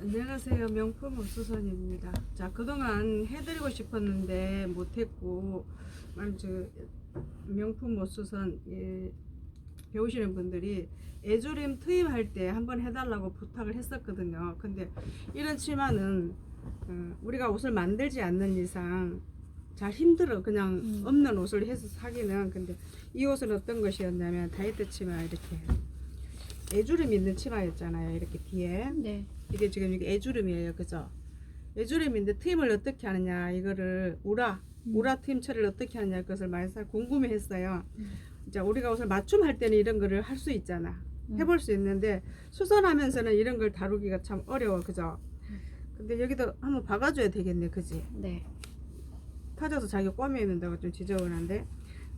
안녕하세요. 명품 옥수선입니다. 자, 그동안 해드리고 싶었는데 못했고, 명품 옥수선 예, 배우시는 분들이 애주림 투입할 때 한번 해달라고 부탁을 했었거든요. 근데 이런 치마는 어, 우리가 옷을 만들지 않는 이상 잘 힘들어. 그냥 음. 없는 옷을 해서 사기는. 근데 이 옷은 어떤 것이었냐면 다이어트 치마 이렇게 애주름 있는 치마였잖아요. 이렇게 뒤에. 네. 이게 지금 이게 애주름이에요. 그죠? 애주름인데 트임을 어떻게 하느냐 이거를 우라 음. 우라 트임 처리를 어떻게 하느냐 그것을 많이 사 궁금해 했어요. 음. 자, 우리가 옷을 맞춤할 때는 이런 거를 할 수 있잖아. 음. 해볼 수 있는데 수선하면서는 이런 걸 다루기가 참 어려워. 그죠? 음. 근데 여기도 한번 박아줘야 되겠네. 그지? 네. 터져서 자기 꿰매 있는다고 좀 지저분한데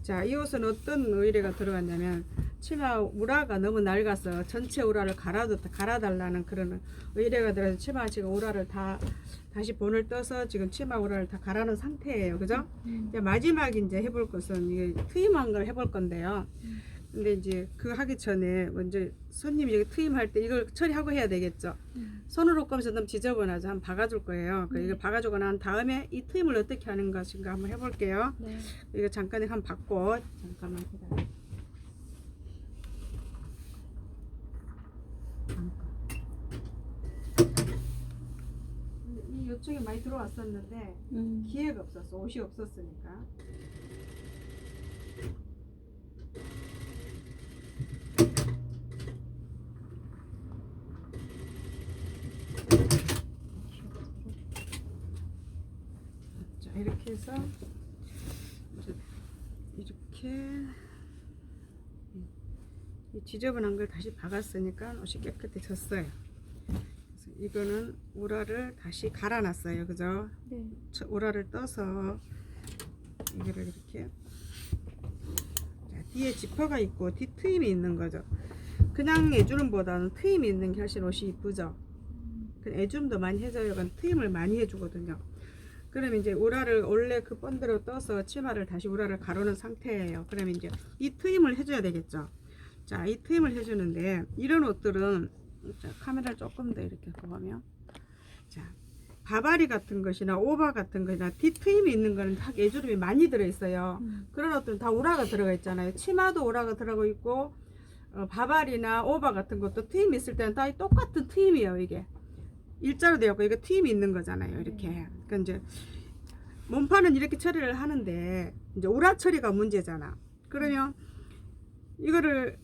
자 이 옷은 어떤 의뢰가 들어갔냐면 치마 우라가 너무 낡아서 전체 우라를 갈아도 갈아달라는 그런 의뢰가 들어서 치마 지금 우라를 다 다시 본을 떠서 지금 치마 우라를 다 갈아놓은 상태예요 그죠 음. 이제 마지막 이제 해볼 것은 이게 트임한 걸 해볼 건데요 음. 근데 이제 그 하기 전에 먼저 손님이 여기 트임할 때 이걸 처리하고 해야 되겠죠 음. 손으로 꺼면서 너무 지저분하죠. 한번 박아줄 거예요. 그 네. 이걸 박아주고 난 다음에 이 트임을 어떻게 하는 것인가 한번 해볼게요. 네. 이거 잠깐 한번 받고 잠깐만 기다려. 이 요청이 많이 들어왔었는데 음. 기회가 없었어. 옷이 없었으니까. 자 이렇게 해서 이제 이렇게 이 지저분한 걸 다시 박았으니까 옷이 깨끗해졌어요. 그래서 이거는 우라를 다시 갈아놨어요, 그죠? 네. 저- 우라를 떠서 이거를 이렇게 자, 뒤에 지퍼가 있고 뒤 트임이 있는 거죠. 그냥 애주름보다는 트임이 있는 게 훨씬 옷이 이쁘죠. 그 애주름도 많이 해줘요. 건 트임을 많이 해주거든요. 그럼 이제 우라를 원래 그 본드로 떠서 치마를 다시 우라를 가르는 상태예요. 그러면 이제 이 트임을 해줘야 되겠죠. 자, 이 트임을 해주는데 이런 옷들은 자, 카메라를 조금 더 이렇게 보면 자, 바바리 같은 것이나 오바 같은 것이나 뒤트임이 있는 거는 다 애주름이 많이 들어있어요. 음. 그런 옷들은 다 우라가 들어가 있잖아요. 치마도 우라가 들어가 있고 어, 바바리나 오바 같은 것도 트임 있을 때는 다 똑같은 트임이에요. 이게 일자로 되었고 이거 트임이 있는 거잖아요. 이렇게. 그러니까 이제 몸판은 이렇게 처리를 하는데 이제 우라 처리가 문제잖아. 그러면 이거를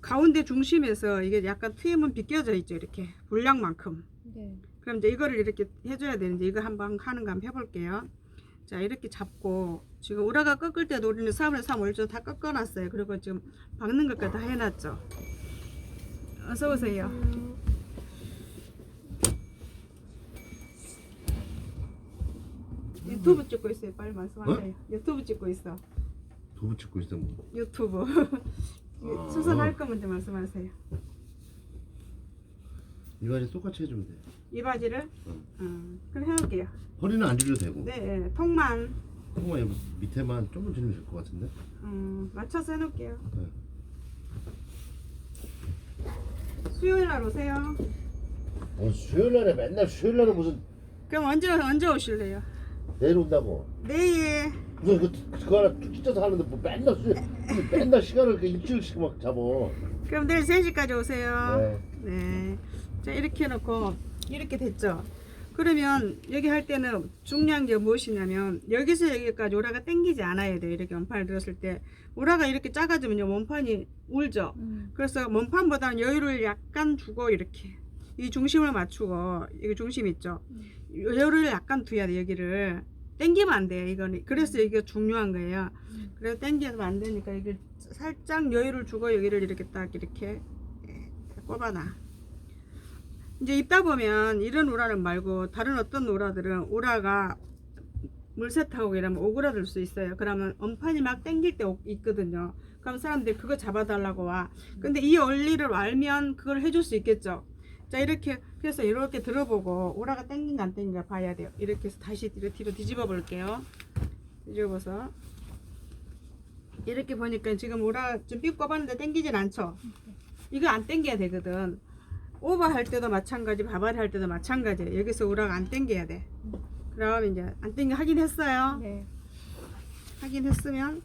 가운데 중심에서 이게 약간 트임은 비껴져 있죠. 이렇게 분량만큼. 네. 그럼 이제 이거를 이렇게 해줘야 되는데 이거 한번 하는 거 한번 해볼게요. 자 이렇게 잡고 지금 우라가 꺾을 때도 우리는 3을 3 올죠 다 꺾어놨어요. 그리고 지금 박는 것까지 다 해놨죠. 어서 오세요. 유튜브 찍고 있어요. 빨리 말씀하세요. 유튜브 찍고 있어. 두부 찍고 있어 뭐. 유튜브. 아. 수선할 거 먼저 말씀하세요. 이 바지 똑같이 해주면 돼. 이 바지를 응. 음, 그럼 해볼게요. 허리는 안 줄여도 되고. 네, 통만 통만 여기 밑에만 조금 줄이면 될 것 같은데. 음, 맞춰서 해놓을게요. 네. 수요일 날 오세요. 어, 수요일 날에 맨날 수요일 날에 무슨 그럼 언제 언제 오실래요? 내일 온다고. 내일. 무슨 그 그거 하나 툭 찢어서 하는데 뭐 맨날 수 맨날 시간을 이렇게 일주일씩 막 잡어. 그럼 내일 3시까지 오세요. 네. 네. 자 이렇게 해놓고 이렇게 됐죠. 그러면 여기 할 때는 중요한 게 무엇이냐면 여기서 여기까지 오라가 당기지 않아야 돼요. 이렇게 원판을 들었을 때 오라가 이렇게 작아지면요 원판이 울죠. 음. 그래서 몸판보다는 여유를 약간 주고 이렇게 이 중심을 맞추고 이거 중심 있죠 여유를 약간 둬야 돼 여기를 당기면 안 돼요 이거는 그래서 이게 중요한 거예요 음. 그래서 당기면 안 되니까 이게 살짝 여유를 주고 여기를 이렇게 딱 이렇게 예, 꼽아놔 이제 입다 보면 이런 우라는 말고 다른 어떤 우라들은 우라가 물세타고 이러면 오그라들 수 있어요. 그러면 엄판이 막 땡길 때 오- 있거든요. 그럼 사람들이 그거 잡아달라고 와. 근데 이 원리를 알면 그걸 해줄 수 있겠죠. 자 이렇게 해서 이렇게 들어보고 오라가 땡긴가 안 땡긴가 봐야 돼요. 이렇게 해서 다시 뒤로, 뒤로 뒤집어 볼게요. 뒤집어서 이렇게 보니까 지금 오라 좀삐 꼽았는데 땡기진 않죠. 이거 안 땡겨야 되거든. 오버할 때도 마찬가지 바바할 때도 마찬가지예요 여기서 우락 안 당겨야 돼 그럼 이제 안 당겨 하긴 했어요 네. 하긴 했으면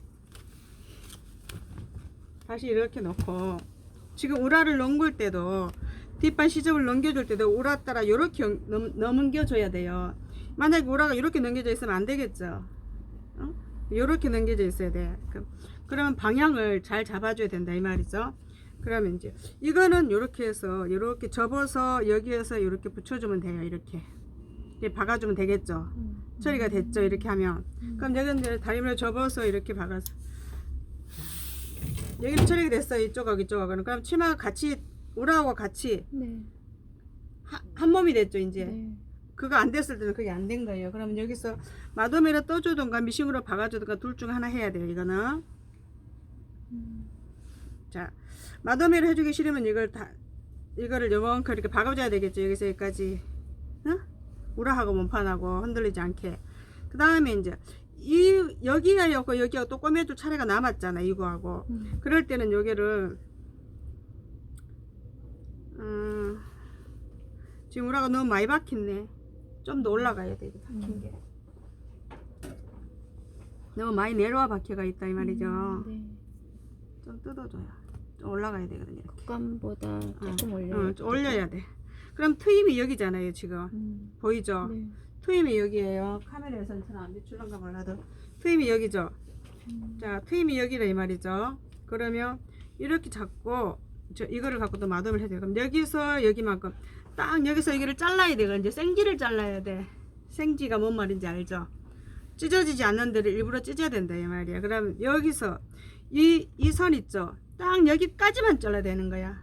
다시 이렇게 놓고 지금 우라를 넘길 때도 뒷반 시접을 넘겨줄 때도 우라 따라 이렇게 넘, 넘겨줘야 돼요. 만약에 우라가 이렇게 넘겨져 있으면 안 되겠죠. 어? 이렇게 넘겨져 있어야 돼. 그, 그러면 방향을 잘 잡아줘야 된다 이 말이죠. 그러면 이제 이거는 이렇게 해서 이렇게 접어서 여기에서 이렇게 붙여주면 돼요 이렇게. 박아주면 되겠죠? 음. 처리가 됐죠 이렇게 하면. 음. 그럼 여기는 이제 다리를 접어서 이렇게 박아서. 여기는 처리가 됐어 이쪽하고 이쪽하고는. 그럼 치마가 같이 우라하고 같이 네. 하- 한 몸이 됐죠 이제 네. 그거 안 됐을 때는 그게 안 된 거예요 그러면 여기서 마도메를 떠주던가 미싱으로 박아주던가 둘 중 하나 해야 돼요 이거는 음. 자 마도메를 해주기 싫으면 이걸 다 이거를 요만큼 이렇게 박아줘야 되겠죠 여기서 여기까지 응? 우라하고 몸판하고 흔들리지 않게 그 다음에 이제 이 여기가 였고 여기가 또 꼬매줄 차례가 남았잖아 이거하고 음. 그럴 때는 여기를 음, 지금 우라가 너무 많이 박혔네 좀 더 올라가야 돼 이거 박힌 게 너무 많이 내려와 박혀가 있다 이 말이죠 음, 네. 좀 뜯어줘요 좀 올라가야 되거든요. 국감보다 조금 올려. 어, 좀 올려야 돼 그럼 트임이 여기잖아요 지금 음. 보이죠 네. 트임이 여기에요 카메라에서는 잘안 비출런가 몰라도 트임이 여기죠 음. 자 트임이 여기라 이 말이죠 그러면 이렇게 잡고 저 이거를 갖고 또 마dom을 해야 돼요. 그럼 여기서 여기만큼 딱 여기서 여기를 잘라야 돼요. 이제 생지를 잘라야 돼. 생지가 뭔 말인지 알죠? 찢어지지 않는 데를 일부러 찢어야 된다 이 말이야 그럼 여기서 이 이 선 있죠? 딱 여기까지만 잘라야 되는 거야.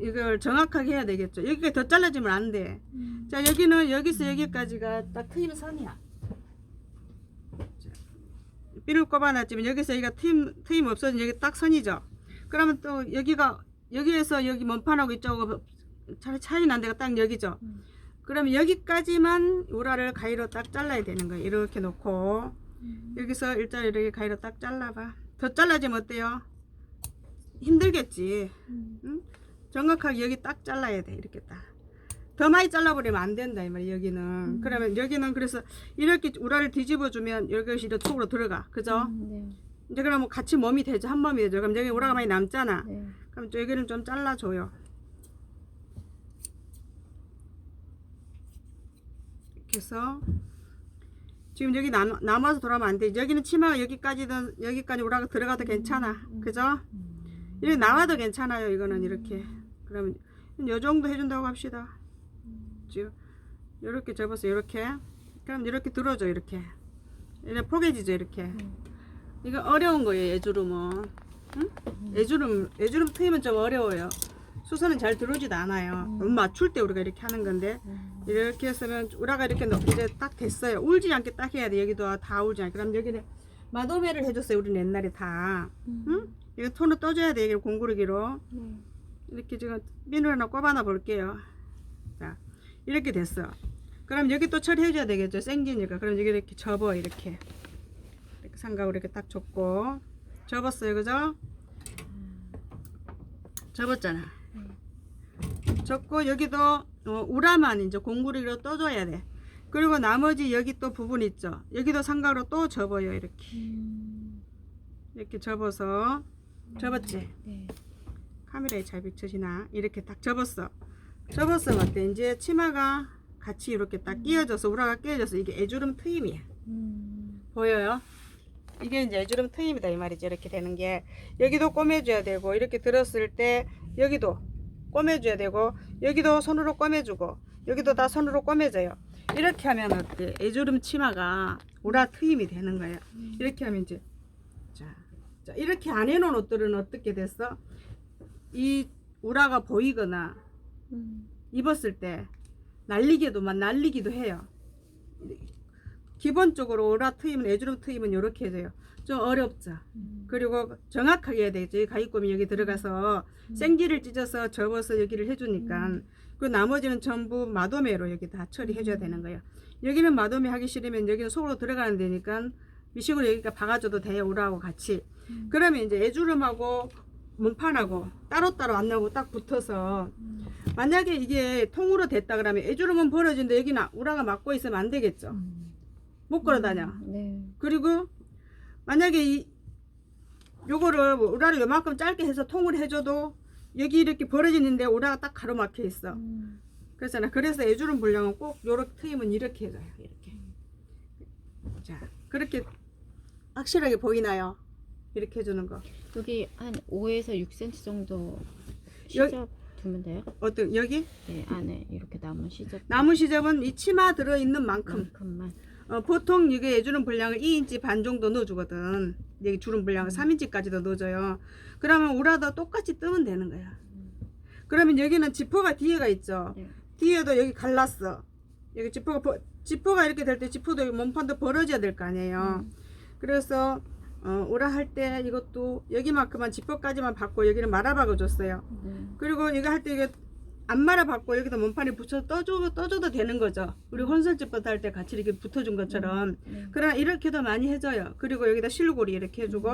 이걸 정확하게 해야 되겠죠? 여기가 더 잘라지면 안 돼. 음. 자 여기는 여기서 여기까지가 딱 트임 선이야. 자, 삐를 꼽아놨지만 여기서 여기가 트임, 트임 없어진 여기 딱 선이죠 그러면 또 여기가 여기에서 여기 몸판하고 이쪽하고 차이, 차이 난 데가 딱 여기죠 음. 그러면 여기까지만 우라를 가위로 딱 잘라야 되는 거예요 이렇게 놓고 음. 여기서 일자로 이렇게 가위로 딱 잘라봐 더 잘라지면 어때요 힘들겠지 음. 응? 정확하게 여기 딱 잘라야 돼 이렇게 딱 더 많이 잘라버리면 안 된다 이 말이야 여기는. 음. 그러면 여기는 그래서 이렇게 우라를 뒤집어 주면 여기가 이렇게 속으로 들어가. 그죠? 음, 네. 이제 그러면 같이 몸이 되죠. 한 몸이 되죠. 그럼 여기 우라가 많이 남잖아. 네. 그럼 또 여기는 좀 잘라줘요. 이렇게 해서 지금 여기 남, 남아서 돌아오면 안 돼. 여기는 치마가 여기까지든 여기까지 우라가 들어가도 괜찮아. 그죠? 음. 이렇게 나와도 괜찮아요 이거는 이렇게. 그러면 요 정도 해준다고 합시다 지금 이렇게 접어서 이렇게 그럼 이렇게 들어줘 이렇게 이렇게 포개지죠 이렇게 음. 이거 어려운 거예요 애주름은 응? 애주름 애주름 트임은 좀 어려워요 수선은 잘 들어오지도 않아요 음. 맞출 때 우리가 이렇게 하는 건데 음. 이렇게 했으면 우라가 이렇게 넣- 이제 딱 됐어요 울지 않게 딱 해야 돼 여기도 다 울지 않게 그럼 여기는 마도매를 해줬어요 우리는 옛날에 다 음. 응? 이거 톤을 떠줘야 돼 이게 공구르기로 네. 이렇게 지금 비누 하나 꼽아놔 볼게요. 자, 이렇게 됐어. 그럼 여기 또 처리해줘야 되겠죠. 생기니까. 그럼 여기 이렇게 접어, 이렇게. 이렇게 삼각으로 이렇게 딱 접고. 접었어요, 그죠? 접었잖아. 접고 여기도 어, 우라만 이제 공구리로 떠줘야 돼. 그리고 나머지 여기 또 부분 있죠. 여기도 삼각으로 또 접어요, 이렇게. 음. 이렇게 접어서. 접었지? 네. 카메라에 잘 비춰지나 이렇게 딱 접었어 접었어 어때? 이제 치마가 같이 이렇게 딱 끼워져서 우라가 끼워져서 이게 애주름 트임이야. 음. 보여요? 이게 이제 애주름 트임이다 이 말이죠 이렇게 되는 게 여기도 꼬매줘야 되고 이렇게 들었을 때 여기도 꼬매줘야 되고 여기도 손으로 꼬매주고 여기도 다 손으로 꼬매져요. 이렇게 하면 어때? 애주름 치마가 우라 트임이 되는 거예요 이렇게 하면 이제 자, 자 이렇게 안 해놓은 옷들은 어떻게 됐어? 이 우라가 보이거나 음. 입었을 때 날리기도만 날리기도 해요. 기본적으로 우라 트임은 애주름 트임은 이렇게 해줘요. 좀 어렵죠. 음. 그리고 정확하게 해야 되지. 가위꼼이 여기 들어가서 생지를 찢어서 접어서 여기를 해주니까 그 나머지는 전부 마도매로 여기 다 처리해줘야 되는 거예요. 여기는 마도매 하기 싫으면 여기는 속으로 들어가는 데니까 미싱으로 여기가 박아줘도 돼요. 우라하고 같이. 음. 그러면 이제 애주름하고 몸판하고 따로따로 안 나오고 딱 붙어서 만약에 이게 통으로 됐다 그러면 애주름은 벌어진데 여기는 우라가 막고 있으면 안 되겠죠. 음. 못 걸어 다녀. 네. 그리고 만약에 이 요거를 뭐 우라를 요만큼 짧게 해서 통을 해줘도 여기 이렇게 벌어지는데 우라가 딱 가로막혀 있어. 음. 그렇잖아. 그래서 애주름 분량은 꼭 요렇게 트임은 이렇게 해줘요. 이렇게. 자, 그렇게 확실하게 보이나요? 이렇게 해주는 거. 여기 한 5에서 6cm 정도 여기- 시접 두면 돼요? 어떤 여기 네, 안에 이렇게 남은 시접 나무 시접은 이 치마 들어 있는 만큼. 만큼만. 어, 보통 이게 애주름 분량을 2인치 반 정도 넣어주거든. 여기 주름 분량을 3인치까지도 넣어줘요. 그러면 우라도 똑같이 뜨면 되는 거야. 그러면 여기는 지퍼가 뒤에가 있죠. 네. 뒤에도 여기 갈랐어. 여기 지퍼가 버- 지퍼가 이렇게 될 때 지퍼도 몸판도 벌어져야 될 거 아니에요. 그래서 어, 우라 할 때 이것도 여기만큼만 지퍼까지만 받고 여기는 말아 박아 줬어요. 네. 그리고 이거 할 때 이게 안 말아받고 여기다 몸판에 붙여 떠줘 떠줘도 되는 거죠. 우리 혼설집부터 할 때 같이 이렇게 붙어준 것처럼. 네. 그러나 이렇게도 많이 해줘요. 그리고 여기다 실고리 이렇게 해주고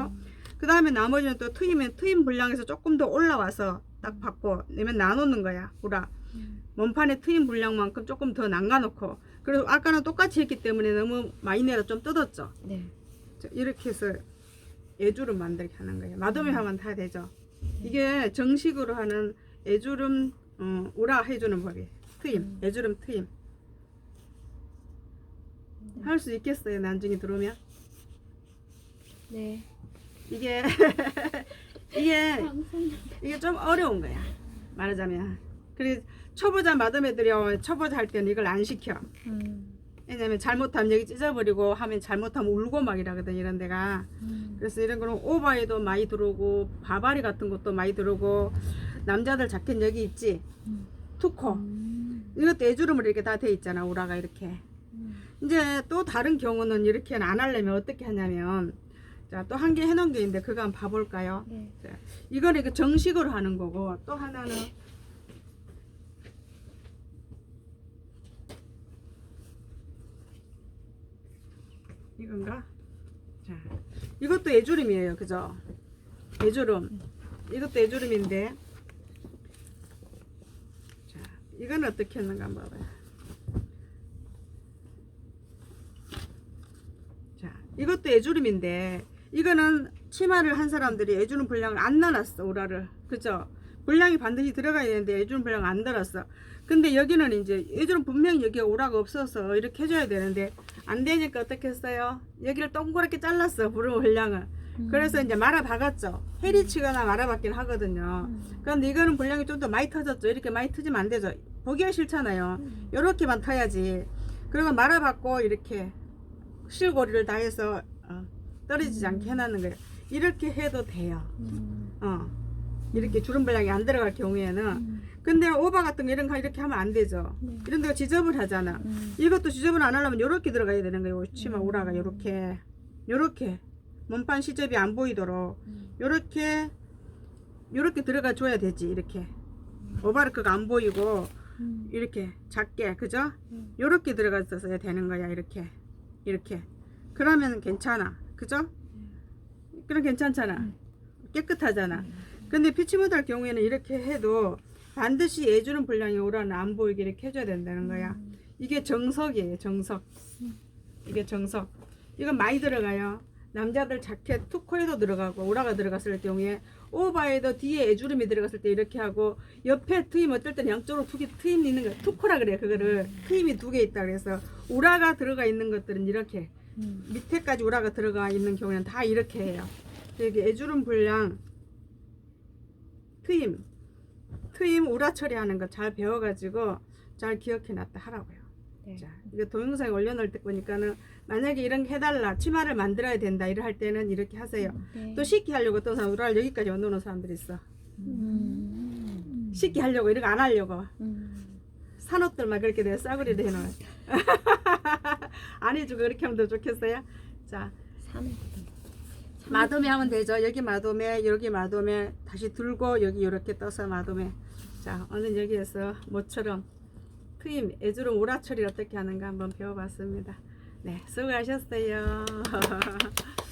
그 다음에 나머지는 또 트임은 트임 분량에서 조금 더 올라와서 딱 받고 내면 나놓는 거야. 우라 음. 몸판에 트임 분량만큼 조금 더 남가놓고 그래서 아까는 똑같이 했기 때문에 너무 많이 내려 좀 뜯었죠. 네. 자, 이렇게 해서 애주름 만들게 하는 거예요. 마도매 하면 다 되죠. 이게 정식으로 하는 애주름 어, 우라 해주는 법이에요. 트임, 음. 애주름 트임. 할 수 있겠어요. 나중에 들어오면 네. 이게 이게. 이게 좀 어려운 거야. 말하자면. 그래 초보자 마더매들이 초보자 할 때는 이걸 안 시켜. 음. 왜냐면 잘못하면 여기 찢어버리고 하면 잘못하면 울고 막 이러거든 이런 데가. 음. 그래서 이런 거는 오바에도 많이 들어오고 바바리 같은 것도 많이 들어오고 남자들 자켓 여기 있지 음. 투코 음. 이것도 애주름으로 이렇게 다 돼 있잖아 우라가 이렇게 음. 이제 또 다른 경우는 이렇게는 안 하려면 어떻게 하냐면 자 또 한 개 해놓은 게 있는데 그거 한번 봐볼까요 네. 이거는 이렇게 정식으로 하는 거고 또 하나는 이건가? 자, 이것도 애주름이에요, 그죠? 애주름. 이것도 애주름인데, 자, 이건 어떻게 했는가 한번 봐봐요. 자, 이것도 애주름인데, 이거는 치마를 한 사람들이 애주름 분량을 안 넣어놨어, 우라를. 그죠? 분량이 반드시 들어가야 되는데 애주름 분량 안 들었어. 근데 여기는 이제 애주름 분명히 여기가 우라가 없어서 이렇게 해줘야 되는데 안 되니까 어떻게 했어요? 여기를 동그랗게 잘랐어, 부름 분량을. 그래서 이제 말아 박았죠. 해리 치거나 말아 박긴 하거든요. 음. 그런데 이거는 분량이 좀 더 많이 터졌죠. 이렇게 많이 터지면 안 되죠. 보기가 싫잖아요. 음. 요렇게만 터야지. 그리고 말아받고 이렇게 실고리를 다 해서 어, 떨어지지 않게 해놨는 거예요. 이렇게 해도 돼요. 음. 어. 이렇게 주름 분량이 안 들어갈 경우에는. 음. 근데 오바 같은 거 이런 거 이렇게 하면 안 되죠. 네. 이런 데가 지저분 하잖아. 음. 이것도 지저분 안 하려면 요렇게 들어가야 되는 거예요. 치마 음. 우라가 요렇게. 요렇게. 몸판 시접이 안 보이도록. 음. 요렇게. 요렇게 들어가 줘야 되지. 이렇게. 오바르크가 안 보이고. 음. 이렇게 작게 그죠? 음. 요렇게 들어갔어야 되는 거야 이렇게 이렇게 그러면 괜찮아 그죠? 그럼 괜찮잖아 음. 깨끗하잖아 근데 피치 못할 경우에는 이렇게 해도 반드시 애주름 분량이 오라는 안 보이게 이렇게 해줘야 된다는 거야. 이게 정석이에요 정석. 이게 정석. 이건 많이 들어가요. 남자들 자켓 투코에도 들어가고 오라가 들어갔을 경우에 오바에도 뒤에 애주름이 들어갔을 때 이렇게 하고 옆에 트임 어떨 때는 양쪽으로 두 개 트임 있는 거 투코라 그래요 그거를. 트임이 두 개 있다 그래서 우라가 들어가 있는 것들은 이렇게. 음. 밑에까지 우라가 들어가 있는 경우에는 다 이렇게 해요. 여기 애주름 분량 트임 트임 우라 처리하는 거 잘 배워가지고 잘 기억해 놨다 하라고요 네. 자, 이거 동영상에 올려놓을 때 보니까는 만약에 이런 게 해달라 치마를 만들어야 된다 이럴 할 때는 이렇게 하세요. 네. 또 쉽게 하려고 사람 우라를 여기까지 얹어놓은 사람들이 있어. 음. 쉽게 하려고 이런 거 안 하려고 음. 산옷들만 그렇게 돼 싸구리를 해놓은. 안 해주고 그렇게 하면 더 좋겠어요. 자, 산에 마도매 하면 되죠. 여기 마도매, 여기 마도매 다시 들고 여기 이렇게 떠서 마도매. 자, 오늘 여기에서 모처럼 트임 애주름 오라 처리 어떻게 하는가 한번 배워봤습니다. 네, 수고하셨어요.